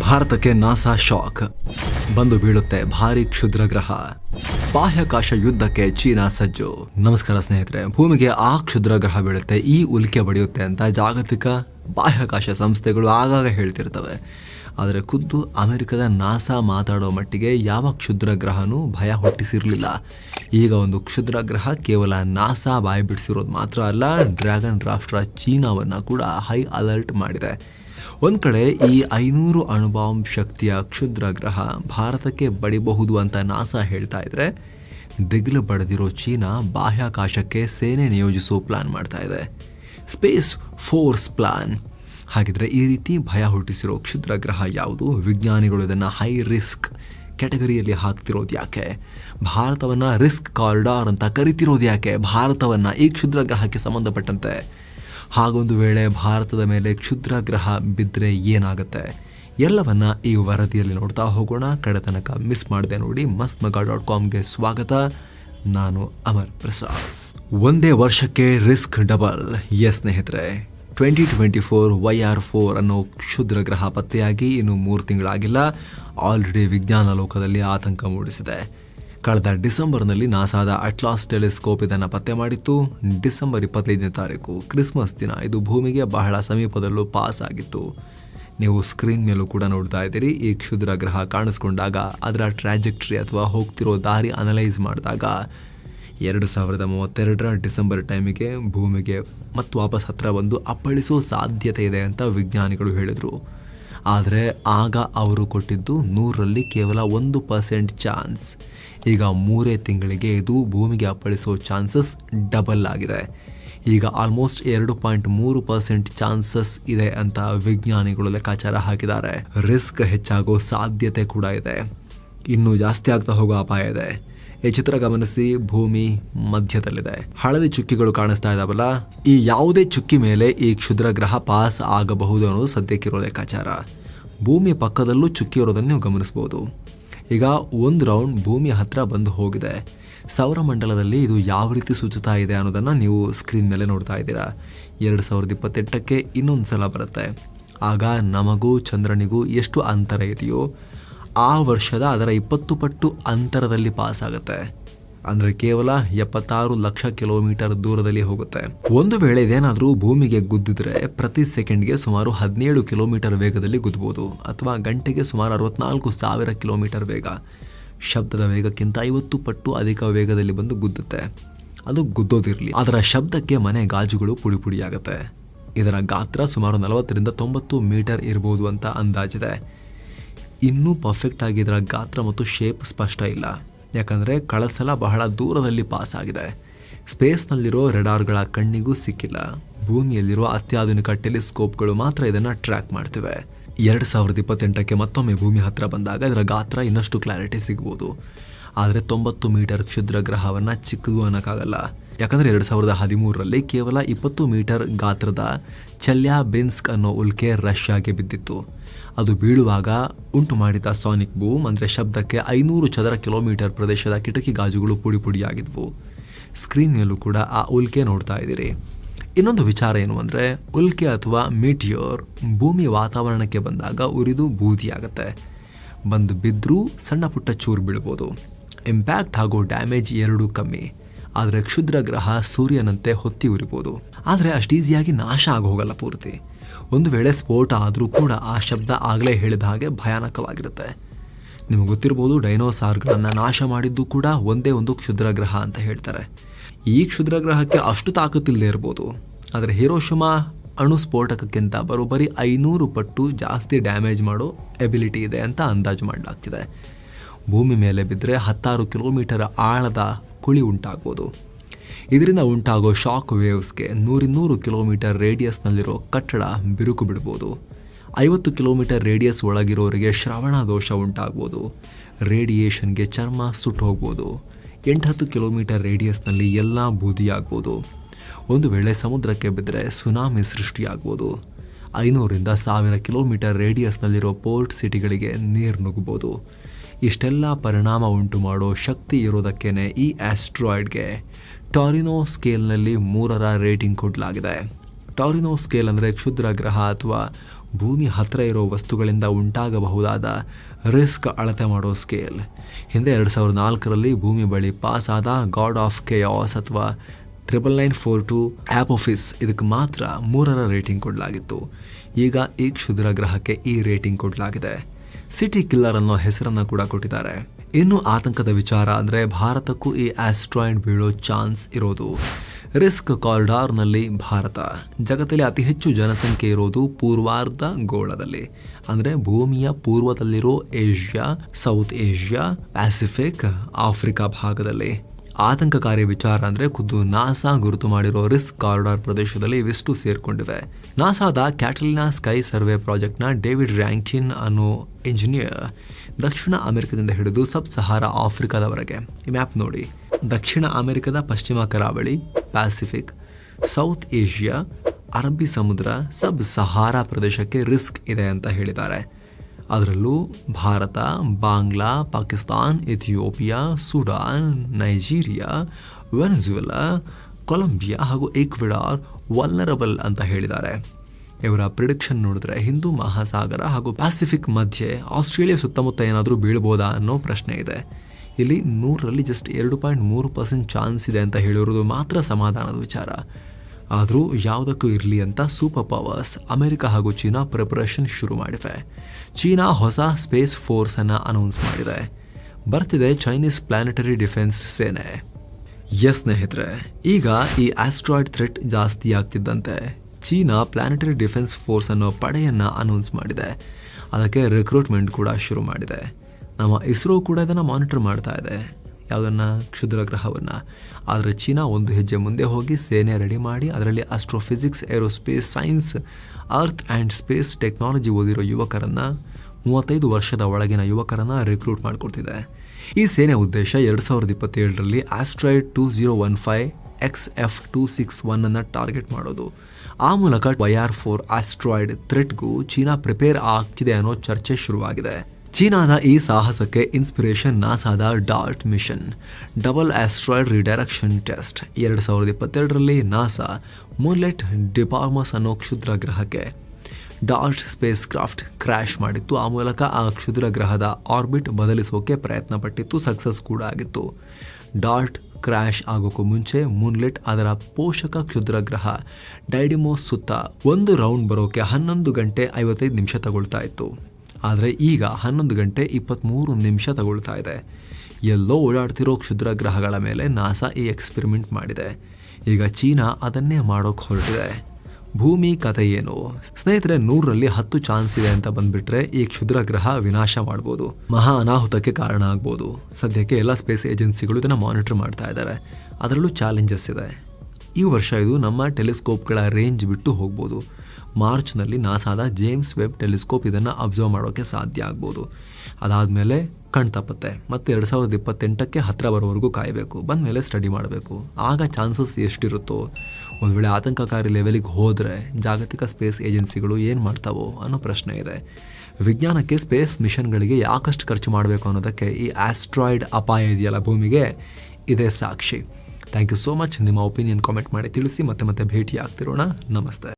ಭಾರತಕ್ಕೆ NASA shock. ಬಂದು ಬೀಳುತ್ತೆ ಭಾರಿ ಕ್ಷುದ್ರ ಗ್ರಹ. ಬಾಹ್ಯಾಕಾಶ ಯುದ್ಧಕ್ಕೆ ಚೀನಾ ಸಜ್ಜು. ನಮಸ್ಕಾರ ಸ್ನೇಹಿತರೆ, ಭೂಮಿಗೆ ಆ ಕ್ಷುದ್ರ ಗ್ರಹ ಬೀಳುತ್ತೆ, ಈ ಉಲ್ಕೆ ಬಡಿಯುತ್ತೆ ಅಂತ ಜಾಗತಿಕ ಬಾಹ್ಯಾಕಾಶ ಸಂಸ್ಥೆಗಳು ಆಗಾಗ ಹೇಳ್ತಿರ್ತವೆ. ಆದರೆ ಖುದ್ದು ಅಮೆರಿಕದ ನಾಸಾ ಮಾತಾಡೋ ಮಟ್ಟಿಗೆ ಯಾವ ಕ್ಷುದ್ರ ಗ್ರಹನೂ ಭಯ ಹುಟ್ಟಿಸಿರಲಿಲ್ಲ. ಈಗ ಒಂದು ಕ್ಷುದ್ರ ಗ್ರಹ ಕೇವಲ ನಾಸಾ ಬಾಯಿ ಬಿಡಿಸಿರೋದು ಮಾತ್ರ ಅಲ್ಲ, ಡ್ರ್ಯಾಗನ್ ರಾಷ್ಟ್ರ ಚೀನಾವನ್ನು ಕೂಡ ಹೈ ಅಲರ್ಟ್ ಮಾಡಿದೆ. ಒಂದು ಕಡೆ ಈ ಐನೂರು ಅಣುಬಾಂಬ್ ಶಕ್ತಿಯ ಕ್ಷುದ್ರ ಗ್ರಹ ಭಾರತಕ್ಕೆ ಬಡಿಬಹುದು ಅಂತ ನಾಸಾ ಹೇಳ್ತಾ ಇದ್ರೆ, ದಿಗ್ಲು ಬಡದಿರೋ ಚೀನಾ ಬಾಹ್ಯಾಕಾಶಕ್ಕೆ ಸೇನೆ ನಿಯೋಜಿಸೋ ಪ್ಲಾನ್ ಮಾಡ್ತಾ ಇದೆ. ಸ್ಪೇಸ್ ಫೋರ್ಸ್ ಪ್ಲಾನ್ ಹಾಗಿದ್ರೆ ಈ ರೀತಿ ಭಯ ಹುಟ್ಟಿಸಿರೋ ಕ್ಷುದ್ರ ಗ್ರಹ ಯಾವುದು? ವಿಜ್ಞಾನಿಗಳು ಇದನ್ನು ಹೈ ರಿಸ್ಕ್ ಕ್ಯಾಟಗರಿಯಲ್ಲಿ ಹಾಕ್ತಿರೋದು ಯಾಕೆ? ಭಾರತವನ್ನು ರಿಸ್ಕ್ ಕಾರಿಡಾರ್ ಅಂತ ಕರಿತಿರೋದು ಯಾಕೆ? ಭಾರತವನ್ನು ಈ ಕ್ಷುದ್ರ ಗ್ರಹಕ್ಕೆ ಸಂಬಂಧಪಟ್ಟಂತೆ. ಹಾಗೊಂದು ವೇಳೆ ಭಾರತದ ಮೇಲೆ ಕ್ಷುದ್ರ ಗ್ರಹ ಬಿದ್ದರೆ ಏನಾಗುತ್ತೆ? ಎಲ್ಲವನ್ನ ಈ ವರದಿಯಲ್ಲಿ ನೋಡ್ತಾ ಹೋಗೋಣ. ಕಡೆ ತನಕ ಮಿಸ್ ಮಾಡಿದೆ ನೋಡಿ. ಮಸ್ತ್ ಮಗ ಡಾಟ್ ಕಾಮ್ಗೆ ಸ್ವಾಗತ. ನಾನು ಅಮರ್ ಪ್ರಸಾದ್. ಒಂದೇ ವರ್ಷಕ್ಕೆ ರಿಸ್ಕ್ ಡಬಲ್. ಎಸ್ ಸ್ನೇಹಿತರೆ, twenty twenty four Y R four ಅನ್ನೋ ಕ್ಷುದ್ರ ಗ್ರಹ ಪತ್ತೆಯಾಗಿ ಇನ್ನು ಮೂರು ತಿಂಗಳಾಗಿಲ್ಲ. ಆಲ್ರೆಡಿ ವಿಜ್ಞಾನ ಲೋಕದಲ್ಲಿ ಆತಂಕ ಮೂಡಿಸಿದೆ. ಕಳೆದ ಡಿಸೆಂಬರ್ನಲ್ಲಿ ನಾಸಾದ ಅಟ್ಲಾಸ್ ಟೆಲಿಸ್ಕೋಪ್ ಇದನ್ನು ಪತ್ತೆ ಮಾಡಿತ್ತು. ಡಿಸೆಂಬರ್ ಇಪ್ಪತ್ತೈದನೇ ತಾರೀಕು ಕ್ರಿಸ್ಮಸ್ ದಿನ. ಇದು ಭೂಮಿಗೆ ಬಹಳ ಸಮೀಪದಲ್ಲೂ ಪಾಸ್ ಆಗಿತ್ತು. ನೀವು ಸ್ಕ್ರೀನ್ ಮೇಲೂ ಕೂಡ ನೋಡ್ತಾ ಇದ್ದೀರಿ. ಈ ಕ್ಷುದ್ರ ಗ್ರಹ ಕಾಣಿಸ್ಕೊಂಡಾಗ ಅದರ ಟ್ರಾಜೆಕ್ಟ್ರಿ ಅಥವಾ ಹೋಗ್ತಿರೋ ದಾರಿ ಅನಲೈಸ್ ಮಾಡಿದಾಗ ಎರಡು ಸಾವಿರದ ಮೂವತ್ತೆರಡರ ಡಿಸೆಂಬರ್ ಟೈಮಿಗೆ ಭೂಮಿಗೆ ಮತ್ತು ವಾಪಸ್ ಹತ್ತಿರ ಬಂದು ಅಪ್ಪಳಿಸೋ ಸಾಧ್ಯತೆ ಇದೆ ಅಂತ ವಿಜ್ಞಾನಿಗಳು ಹೇಳಿದರು. ಆದರೆ ಆಗ ಅವರು ಕೊಟ್ಟಿದ್ದು ನೂರರಲ್ಲಿ ಕೇವಲ ಒಂದು ಪರ್ಸೆಂಟ್ ಚಾನ್ಸ್ ಈಗ ಮೂರೇ ತಿಂಗಳಿಗೆ ಇದು ಭೂಮಿಗೆ ಅಪ್ಪಳಿಸೋ ಚಾನ್ಸಸ್ ಡಬಲ್ ಆಗಿದೆ. ಈಗ ಆಲ್ಮೋಸ್ಟ್ ಎರಡು ಪಾಯಿಂಟ್ ಮೂರು ಪರ್ಸೆಂಟ್ ಚಾನ್ಸಸ್ ಇದೆ ಅಂತ ವಿಜ್ಞಾನಿಗಳು ಲೆಕ್ಕಾಚಾರ ಹಾಕಿದ್ದಾರೆ. ರಿಸ್ಕ್ ಹೆಚ್ಚಾಗೋ ಸಾಧ್ಯತೆ ಕೂಡ ಇದೆ. ಇನ್ನೂ ಜಾಸ್ತಿ ಆಗ್ತಾ ಹೋಗೋ ಅಪಾಯ ಇದೆ. ಈ ಚಿತ್ರ ಗಮನಿಸಿ, ಭೂಮಿ ಮಧ್ಯದಲ್ಲಿದೆ. ಹಳದಿ ಚುಕ್ಕಿಗಳು ಕಾಣಿಸ್ತಾ ಇದಾವಲ್ಲ? ಈ ಯಾವುದೇ ಚುಕ್ಕಿ ಮೇಲೆ ಈ ಕ್ಷುದ್ರ ಗ್ರಹ ಪಾಸ್ ಆಗಬಹುದು ಅನ್ನೋದು ಸದ್ಯಕ್ಕಿರೋ ಲೆಕ್ಕಾಚಾರ. ಭೂಮಿಯ ಪಕ್ಕದಲ್ಲೂ ಚುಕ್ಕಿ ಇರೋದನ್ನು ನೀವು ಗಮನಿಸಬಹುದು ಈಗ ಒಂದು ರೌಂಡ್ ಭೂಮಿಯ ಹತ್ರ ಬಂದು ಹೋಗಿದೆ. ಸೌರಮಂಡಲದಲ್ಲಿ ಇದು ಯಾವ ರೀತಿ ಸೂಚಿತಾ ಇದೆ ಅನ್ನೋದನ್ನು ನೀವು ಸ್ಕ್ರೀನ್ ಮೇಲೆ ನೋಡ್ತಾ ಇದ್ದೀರಾ. ಎರಡು ಸಾವಿರದ ಇಪ್ಪತ್ತೆಂಟಕ್ಕೆ ಇನ್ನೊಂದು ಸಲ ಬರುತ್ತೆ. ಆಗ ನಮಗೂ ಚಂದ್ರನಿಗೂ ಎಷ್ಟು ಅಂತರ ಇದೆಯೋ ಆ ವರ್ಷದ ಅದರ ಇಪ್ಪತ್ತು ಪಟ್ಟು ಅಂತರದಲ್ಲಿ ಪಾಸ್ ಆಗುತ್ತೆ ಅಂದರೆ ಕೇವಲ ಎಪ್ಪತ್ತಾರು ಲಕ್ಷ ಕಿಲೋಮೀಟರ್ ದೂರದಲ್ಲಿ ಹೋಗುತ್ತೆ. ಒಂದು ವೇಳೆ ಇದೇನಾದರೂ ಭೂಮಿಗೆ ಗುದ್ದಿದ್ರೆ ಪ್ರತಿ ಸೆಕೆಂಡ್ಗೆ ಸುಮಾರು ಹದಿನೇಳು ಕಿಲೋಮೀಟರ್ ವೇಗದಲ್ಲಿ ಗುದ್ದಬಹುದು ಅಥವಾ ಗಂಟೆಗೆ ಸುಮಾರು ಅರವತ್ನಾಲ್ಕು ಸಾವಿರ ಕಿಲೋಮೀಟರ್ ವೇಗ. ಶಬ್ದದ ವೇಗಕ್ಕಿಂತ ಐವತ್ತು ಪಟ್ಟು ಅಧಿಕ ವೇಗದಲ್ಲಿ ಬಂದು ಗುದ್ದುತ್ತೆ. ಅದು ಗುದ್ದೋದಿರಲಿ. ಅದರ ಶಬ್ದಕ್ಕೆ ಮನೆ ಗಾಜುಗಳು ಪುಡಿ ಪುಡಿಯಾಗುತ್ತೆ. ಇದರ ಗಾತ್ರ ಸುಮಾರು ನಲವತ್ತರಿಂದ ತೊಂಬತ್ತು ಮೀಟರ್ ಇರಬಹುದು ಅಂತ ಅಂದಾಜಿದೆ. ಇನ್ನೂ ಪರ್ಫೆಕ್ಟ್ ಇದರ ಗಾತ್ರ ಮತ್ತು ಶೇಪ್ ಸ್ಪಷ್ಟ ಇಲ್ಲ. ಯಾಕಂದರೆ ಕಳಸಲ ಬಹಳ ದೂರದಲ್ಲಿ ಪಾಸ್ ಆಗಿದೆ. ಸ್ಪೇಸ್ನಲ್ಲಿರೋ ರೆಡಾರ್ಗಳ ಕಣ್ಣಿಗೂ ಸಿಕ್ಕಿಲ್ಲ. ಭೂಮಿಯಲ್ಲಿರೋ ಅತ್ಯಾಧುನಿಕ ಟೆಲಿಸ್ಕೋಪ್ಗಳು ಮಾತ್ರ ಇದನ್ನು ಟ್ರ್ಯಾಕ್ ಮಾಡ್ತಿವೆ. ಎರಡು ಸಾವಿರದ ಇಪ್ಪತ್ತೆಂಟಕ್ಕೆ ಮತ್ತೊಮ್ಮೆ ಭೂಮಿ ಹತ್ತಿರ ಬಂದಾಗ ಇದರ ಗಾತ್ರ ಇನ್ನಷ್ಟು ಕ್ಲಾರಿಟಿ ಸಿಗ್ಬೋದು. ಆದರೆ ತೊಂಬತ್ತು ಮೀಟರ್ ಕ್ಷುದ್ರ ಗ್ರಹವನ್ನು ಚಿಕ್ಕದು ಅನ್ನೋಕ್ಕಾಗಲ್ಲ. ಯಾಕಂದರೆ ಎರಡು ಸಾವಿರದ ಹದಿಮೂರರಲ್ಲಿ ಕೇವಲ ಇಪ್ಪತ್ತು ಮೀಟರ್ ಗಾತ್ರದ ಚೆಲ್ಯಾಬಿನ್ಸ್ಕ್ ಅನ್ನೋ ಉಲ್ಕೆ ರಷ್ಯಾಗೆ ಬಿದ್ದಿತ್ತು. ಅದು ಬೀಳುವಾಗ ಉಂಟು ಮಾಡಿದ ಸಾನಿಕ್ ಬೂಮ್ ಅಂದರೆ ಶಬ್ದಕ್ಕೆ ಐನೂರು ಚದರ ಕಿಲೋಮೀಟರ್ ಪ್ರದೇಶದ ಕಿಟಕಿ ಗಾಜುಗಳು ಪುಡಿ ಪುಡಿಯಾಗಿದ್ವು. ಸ್ಕ್ರೀನ್ನಲ್ಲೂ ಕೂಡ ಆ ಉಲ್ಕೆ ನೋಡ್ತಾ ಇದ್ದೀರಿ. ಇನ್ನೊಂದು ವಿಚಾರ ಏನು ಅಂದರೆ, ಉಲ್ಕೆ ಅಥವಾ ಮೀಟಿಯೋರ್ ಭೂಮಿ ವಾತಾವರಣಕ್ಕೆ ಬಂದಾಗ ಉರಿದು ಬೂದಿಯಾಗುತ್ತೆ. ಬಂದು ಬಿದ್ದರೂ ಸಣ್ಣ ಪುಟ್ಟ ಚೂರು ಬೀಳ್ಬೋದು. ಇಂಪ್ಯಾಕ್ಟ್ ಹಾಗೂ ಡ್ಯಾಮೇಜ್ ಎರಡೂ ಕಮ್ಮಿ. ಆದರೆ ಕ್ಷುದ್ರ ಗ್ರಹ ಸೂರ್ಯನಂತೆ ಹೊತ್ತಿ ಉರಿಬೋದು. ಆದರೆ ಅಷ್ಟು ಈಸಿಯಾಗಿ ನಾಶ ಆಗೋಗಲ್ಲ ಪೂರ್ತಿ. ಒಂದು ವೇಳೆ ಸ್ಫೋಟ ಆದರೂ ಕೂಡ ಆ ಶಬ್ದ ಆಗಲೇ ಹೇಳಿದ ಹಾಗೆ ಭಯಾನಕವಾಗಿರುತ್ತೆ. ನಿಮಗೆ ಗೊತ್ತಿರ್ಬೋದು, ಡೈನೋಸಾರ್ಗಳನ್ನು ನಾಶ ಮಾಡಿದ್ದು ಕೂಡ ಒಂದೇ ಒಂದು ಕ್ಷುದ್ರ ಗ್ರಹ ಅಂತ ಹೇಳ್ತಾರೆ. ಈ ಕ್ಷುದ್ರ ಗ್ರಹಕ್ಕೆ ಅಷ್ಟು ತಾಕತ್ತಿಲ್ಲದೆ ಇರ್ಬೋದು. ಆದರೆ ಹೀರೋಶಮ ಅಣು ಸ್ಫೋಟಕಕ್ಕಿಂತ ಬರೋಬ್ಬರಿ ಐನೂರು ಪಟ್ಟು ಜಾಸ್ತಿ ಡ್ಯಾಮೇಜ್ ಮಾಡೋ ಎಬಿಲಿಟಿ ಇದೆ ಅಂತ ಅಂದಾಜು ಮಾಡಲಾಗ್ತಿದೆ. ಭೂಮಿ ಮೇಲೆ ಬಿದ್ದರೆ ಹತ್ತಾರು ಕಿಲೋಮೀಟರ್ ಆಳದ ಕುಳಿ ಉಂಟಾಗ್ಬೋದು. ಇದರಿಂದ ಉಂಟಾಗೋ ಶಾಕ್ ವೇವ್ಸ್ಗೆ ನೂರಿನ್ನೂರು ಕಿಲೋಮೀಟರ್ ರೇಡಿಯಸ್ನಲ್ಲಿರೋ ಕಟ್ಟಡ ಬಿರುಕು ಬಿಡ್ಬೋದು. ಐವತ್ತು ಕಿಲೋಮೀಟರ್ ರೇಡಿಯಸ್ ಒಳಗಿರೋರಿಗೆ ಶ್ರವಣ ದೋಷ ಉಂಟಾಗ್ಬೋದು ರೇಡಿಯೇಷನ್ಗೆ ಚರ್ಮ ಸುಟ್ಟು ಹೋಗ್ಬೋದು. ಎಂಟತ್ತು ಕಿಲೋಮೀಟರ್ ರೇಡಿಯಸ್ನಲ್ಲಿ ಎಲ್ಲ ಬೂದಿಯಾಗ್ಬೋದು. ಒಂದು ವೇಳೆ ಸಮುದ್ರಕ್ಕೆ ಬಿದ್ದರೆ ಸುನಾಮಿ ಸೃಷ್ಟಿಯಾಗ್ಬೋದು. ಐನೂರಿಂದ ಸಾವಿರ ಕಿಲೋಮೀಟರ್ ರೇಡಿಯಸ್ನಲ್ಲಿರೋ ಪೋರ್ಟ್ ಸಿಟಿಗಳಿಗೆ ನೀರು ನುಗ್ಬೋದು. ಇಷ್ಟೆಲ್ಲ ಪರಿಣಾಮ ಉಂಟು ಮಾಡೋ ಶಕ್ತಿ ಇರೋದಕ್ಕೇ ಈ ಆಸ್ಟ್ರಾಯ್ಡ್ಗೆ ಟಾರಿನೋ ಸ್ಕೇಲ್ನಲ್ಲಿ ಮೂರರ ರೇಟಿಂಗ್ ಕೊಡಲಾಗಿದೆ. ಟಾರಿನೋ ಸ್ಕೇಲ್ ಅಂದರೆ ಕ್ಷುದ್ರ ಗ್ರಹ ಅಥವಾ ಭೂಮಿ ಹತ್ತಿರ ಇರೋ ವಸ್ತುಗಳಿಂದ ಉಂಟಾಗಬಹುದಾದ ರಿಸ್ಕ್ ಅಳತೆ ಮಾಡೋ ಸ್ಕೇಲ್. ಹಿಂದೆ ಎರಡು ಸಾವಿರದ ನಾಲ್ಕರಲ್ಲಿ ಭೂಮಿ ಬಳಿ ಪಾಸ್ ಗಾಡ್ ಆಫ್ ಕೆಯಾಸ್ ಅಥವಾ triple nine four two Apophis ಇದಕ್ಕೆ ಮಾತ್ರ ಮೂರರ ರೇಟಿಂಗ್ ಕೊಡಲಾಗಿತ್ತು. ಈಗ ಈ ಕ್ಷುದ್ರ ಗ್ರಹಕ್ಕೆ ಈ ರೇಟಿಂಗ್ ಕೊಡಲಾಗಿದೆ. ಸಿಟಿ ಕಿಲ್ಲರ್ ಅನ್ನೋ ಹೆಸರನ್ನು ಕೂಡ ಕೊಟ್ಟಿದ್ದಾರೆ. ಇನ್ನು ಆತಂಕದ ವಿಚಾರ ಅಂದರೆ ಭಾರತಕ್ಕೂ ಈ ಆಸ್ಟ್ರಾಯ್ಡ್ ಬೀಳೋ ಚಾನ್ಸ್ ಇರೋದು. ರಿಸ್ಕ್ ಕಾರಿಡಾರ್ನಲ್ಲಿ ಭಾರತ. ಜಗತ್ತಲ್ಲಿ ಅತಿ ಹೆಚ್ಚು ಜನಸಂಖ್ಯೆ ಇರೋದು ಪೂರ್ವಾರ್ಧ ಗೋಳದಲ್ಲಿ. ಅಂದರೆ ಭೂಮಿಯ ಪೂರ್ವದಲ್ಲಿರೋ Asia, South Asia Pacific Africa ಭಾಗದಲ್ಲಿ. ಆತಂಕಕಾರಿ ವಿಚಾರ ಅಂದ್ರೆ ಖುದ್ದು ನಾಸಾ ಗುರುತು ಮಾಡಿರೋ ರಿಸ್ಕ್ ಕಾರಿಡಾರ್ ಪ್ರದೇಶದಲ್ಲಿ ಇವಿಷ್ಟು ಸೇರ್ಕೊಂಡಿವೆ. ನಾಸಾದ ಕ್ಯಾಟಲಿನಾ ಸ್ಕೈ ಸರ್ವೆ ಪ್ರಾಜೆಕ್ಟ್ನ ಡೇವಿಡ್ ರ್ಯಾಂಕಿನ್ ಅನ್ನೋ ಇಂಜಿನಿಯರ್ ದಕ್ಷಿಣ ಅಮೆರಿಕದಿಂದ ಹಿಡಿದು ಸಬ್ ಸಹಾರಾ ಆಫ್ರಿಕಾದವರೆಗೆ. ಈ ಮ್ಯಾಪ್ ನೋಡಿ. ದಕ್ಷಿಣ ಅಮೆರಿಕದ ಪಶ್ಚಿಮ ಕರಾವಳಿ, ಪ್ಯಾಸಿಫಿಕ್, ಸೌತ್ ಏಷ್ಯಾ, ಅರಬ್ಬಿ ಸಮುದ್ರ ಸಬ್ ಸಹಾರಾ ಪ್ರದೇಶಕ್ಕೆ ರಿಸ್ಕ್ ಇದೆ ಅಂತ ಹೇಳಿದ್ದಾರೆ. ಅದರಲ್ಲೂ Bharat, Bangla, Pakistan, Ethiopia, Sudan, Nigeria, Venezuela, Colombia ಹಾಗೂ ಈಕ್ವೆಡಾರ್ ವಲ್ನರಬಲ್ ಅಂತ ಹೇಳಿದ್ದಾರೆ. ಇವರ ಪ್ರಿಡಿಕ್ಷನ್ ನೋಡಿದ್ರೆ ಹಿಂದೂ ಮಹಾಸಾಗರ ಹಾಗೂ ಪ್ಯಾಸಿಫಿಕ್ ಮಧ್ಯೆ ಆಸ್ಟ್ರೇಲಿಯಾ ಸುತ್ತಮುತ್ತ ಏನಾದರೂ ಬೀಳ್ಬೋದಾ ಅನ್ನೋ ಪ್ರಶ್ನೆ ಇದೆ. ಇಲ್ಲಿ ನೂರರಲ್ಲಿ ಜಸ್ಟ್ ಎರಡು ಪಾಯಿಂಟ್ ಮೂರು ಪರ್ಸೆಂಟ್ ಚಾನ್ಸ್ ಇದೆ ಅಂತ ಹೇಳಿರೋದು ಮಾತ್ರ ಸಮಾಧಾನದ ವಿಚಾರ. ಆದರೂ ಯಾವುದಕ್ಕೂ ಇರಲಿ ಅಂತ ಸೂಪರ್ ಪವರ್ಸ್ ಅಮೆರಿಕ ಹಾಗೂ ಚೀನಾ ಪ್ರಿಪರೇಷನ್ ಶುರು ಮಾಡಿವೆ. ಚೀನಾ ಹೊಸ ಸ್ಪೇಸ್ ಫೋರ್ಸನ್ನು ಅನ್ನ ಅನೌನ್ಸ್ ಮಾಡಿದೆ. ಬರ್ತಿದೆ ಚೈನೀಸ್ ಪ್ಲಾನೆಟರಿ ಡಿಫೆನ್ಸ್ ಸೇನೆ. ಎಸ್ ಸ್ನೇಹಿತರೆ, ಈಗ ಈ ಆಸ್ಟ್ರಾಯ್ಡ್ ಥ್ರೆಟ್ ಜಾಸ್ತಿ ಆಗ್ತಿದ್ದಂತೆ ಚೀನಾ ಪ್ಲಾನೆಟರಿ ಡಿಫೆನ್ಸ್ ಫೋರ್ಸ್ ಅನ್ನೋ ಪಡೆಯನ್ನು ಅನೌನ್ಸ್ ಮಾಡಿದೆ. ಅದಕ್ಕೆ ರಿಕ್ರೂಟ್ಮೆಂಟ್ ಕೂಡ ಶುರು ಮಾಡಿದೆ. ನಮ್ಮ ಇಸ್ರೋ ಕೂಡ ಇದನ್ನು ಮಾನಿಟರ್ ಮಾಡ್ತಾ ಇದೆ. ಯಾವುದನ್ನ? ಕ್ಷುದ್ರ ಗ್ರಹವನ್ನ. ಆದರೆ ಚೀನಾ ಒಂದು ಹೆಜ್ಜೆ ಮುಂದೆ ಹೋಗಿ ಸೇನೆ ರೆಡಿ ಮಾಡಿ ಅದರಲ್ಲಿ astrophysics aerospace science earth and space technology ಓದಿರೋ ಯುವಕರನ್ನು ಮೂವತ್ತೈದು ವರ್ಷದ ಒಳಗಿನ ಯುವಕರನ್ನು ರಿಕ್ರೂಟ್ ಮಾಡಿಕೊಡ್ತಿದೆ. ಈ ಸೇನೆ ಉದ್ದೇಶ ಎರಡು ಸಾವಿರದ ಇಪ್ಪತ್ತೇಳರಲ್ಲಿ asteroid two zero one five X F two six one ಅನ್ನು ಟಾರ್ಗೆಟ್ ಮಾಡೋದು. ಆ ಮೂಲಕ ವೈ ಆರ್ ಫೋರ್ ಆಸ್ಟ್ರಾಯ್ಡ್ ಥ್ರೆಟ್ಗೂ ಚೀನಾ ಪ್ರಿಪೇರ್ ಆಗ್ತಿದೆ ಅನ್ನೋ ಚರ್ಚೆ ಶುರುವಾಗಿದೆ. ಚೀನಾದ ಈ ಸಾಹಸಕ್ಕೆ inspiration ನಾಸಾದ DART mission double asteroid redirection test ಎರಡು ಸಾವಿರದ ಇಪ್ಪತ್ತೆರಡರಲ್ಲಿ ನಾಸಾ ಮೂನ್ಲೆಟ್ ಡಿಪಾರ್ಮಸ್ ಅನ್ನೋ ಕ್ಷುದ್ರ ಗ್ರಹಕ್ಕೆ ಡಾರ್ಟ್ ಸ್ಪೇಸ್ ಕ್ರಾಫ್ಟ್ ಕ್ರ್ಯಾಶ್ ಮಾಡಿತ್ತು. ಆ ಮೂಲಕ ಆ ಕ್ಷುದ್ರ ಗ್ರಹದ ಆರ್ಬಿಟ್ ಬದಲಿಸೋಕೆ ಪ್ರಯತ್ನ ಪಟ್ಟಿತ್ತು ಸಕ್ಸಸ್ ಕೂಡ ಆಗಿತ್ತು. ಡಾರ್ಟ್ ಕ್ರ್ಯಾಶ್ ಆಗೋಕ್ಕೂ ಮುಂಚೆ ಮೂನ್ಲೆಟ್ ಅದರ ಪೋಷಕ ಕ್ಷುದ್ರ ಗ್ರಹ ಡೈಡಿಮೋಸ್ ಸುತ್ತ ಒಂದು ರೌಂಡ್ ಬರೋಕೆ ಹನ್ನೊಂದು ಗಂಟೆ ಐವತ್ತೈದು ನಿಮಿಷ ತಗೊಳ್ತಾ ಇತ್ತು. ಆದರೆ ಈಗ ಹನ್ನೊಂದು ಗಂಟೆ ಇಪ್ಪತ್ತ್ಮೂರು ನಿಮಿಷ ತಗೊಳ್ತಾ ಇದೆ. ಎಲ್ಲೋ ಓಡಾಡ್ತಿರೋ ಕ್ಷುದ್ರ ಗ್ರಹಗಳ ಮೇಲೆ ನಾಸಾ ಈ ಎಕ್ಸ್ಪೆರಿಮೆಂಟ್ ಮಾಡಿದೆ. ಈಗ ಚೀನಾ ಅದನ್ನೇ ಮಾಡೋಕೆ ಹೊರಟಿದೆ. ಭೂಮಿ ಕಥೆ ಏನು? ಸ್ನೇಹಿತರೆ, ನೂರರಲ್ಲಿ ಹತ್ತು ಚಾನ್ಸ್ ಇದೆ ಅಂತ ಬಂದ್ಬಿಟ್ರೆ ಈ ಕ್ಷುದ್ರ ಗ್ರಹ ವಿನಾಶ ಮಾಡ್ಬೋದು. ಮಹಾ ಅನಾಹುತಕ್ಕೆ ಕಾರಣ ಆಗ್ಬೋದು. ಸದ್ಯಕ್ಕೆ ಎಲ್ಲ ಸ್ಪೇಸ್ ಏಜೆನ್ಸಿಗಳು ಇದನ್ನು ಮಾನಿಟರ್ ಮಾಡ್ತಾ ಇದ್ದಾರೆ. ಅದರಲ್ಲೂ ಚಾಲೆಂಜಸ್ ಇದೆ. ಈ ವರ್ಷ ಇದು ನಮ್ಮ ಟೆಲಿಸ್ಕೋಪ್ಗಳ ರೇಂಜ್ ಬಿಟ್ಟು ಹೋಗ್ಬೋದು. ಮಾರ್ಚ್ನಲ್ಲಿ ನಾಸಾದ ಜೇಮ್ಸ್ ವೆಬ್ ಟೆಲಿಸ್ಕೋಪ್ ಇದನ್ನು ಅಬ್ಸರ್ವ್ ಮಾಡೋಕ್ಕೆ ಸಾಧ್ಯ ಆಗ್ಬೋದು. ಅದಾದಮೇಲೆ ತಪ್ಪತ್ತೆ. ಮತ್ತು ಎರಡು ಸಾವಿರದ ಇಪ್ಪತ್ತೆಂಟಕ್ಕೆ ಹತ್ತಿರ ಬರೋವರೆಗೂ ಕಾಯಬೇಕು. ಬಂದ ಮೇಲೆ ಸ್ಟಡಿ ಮಾಡಬೇಕು. ಆಗ ಚಾನ್ಸಸ್ ಎಷ್ಟಿರುತ್ತೋ? ಒಂದು ವೇಳೆ ಆತಂಕಕಾರಿ ಲೆವೆಲಿಗೆ ಹೋದರೆ ಜಾಗತಿಕ ಸ್ಪೇಸ್ ಏಜೆನ್ಸಿಗಳು ಏನು ಮಾಡ್ತಾವೋ ಅನ್ನೋ ಪ್ರಶ್ನೆ ಇದೆ. ವಿಜ್ಞಾನಕ್ಕೆ ಸ್ಪೇಸ್ ಮಿಷನ್ಗಳಿಗೆ ಯಾಕಷ್ಟು ಖರ್ಚು ಮಾಡಬೇಕು ಅನ್ನೋದಕ್ಕೆ ಈ ಆಸ್ಟ್ರಾಯ್ಡ್ ಅಪಾಯ ಇದೆಯಲ್ಲ ಭೂಮಿಗೆ? ಇದೇ ಸಾಕ್ಷಿ. Thank you so much. ನಿಮ್ಮ ಒಪಿನಿಯನ್ ಕಾಮೆಂಟ್ ಮಾಡಿ ತಿಳಿಸಿ ಮತ್ತೆ ಮತ್ತೆ ಭೇಟಿ ಆಗ್ತಿರೋಣ ನಮಸ್ತೆ.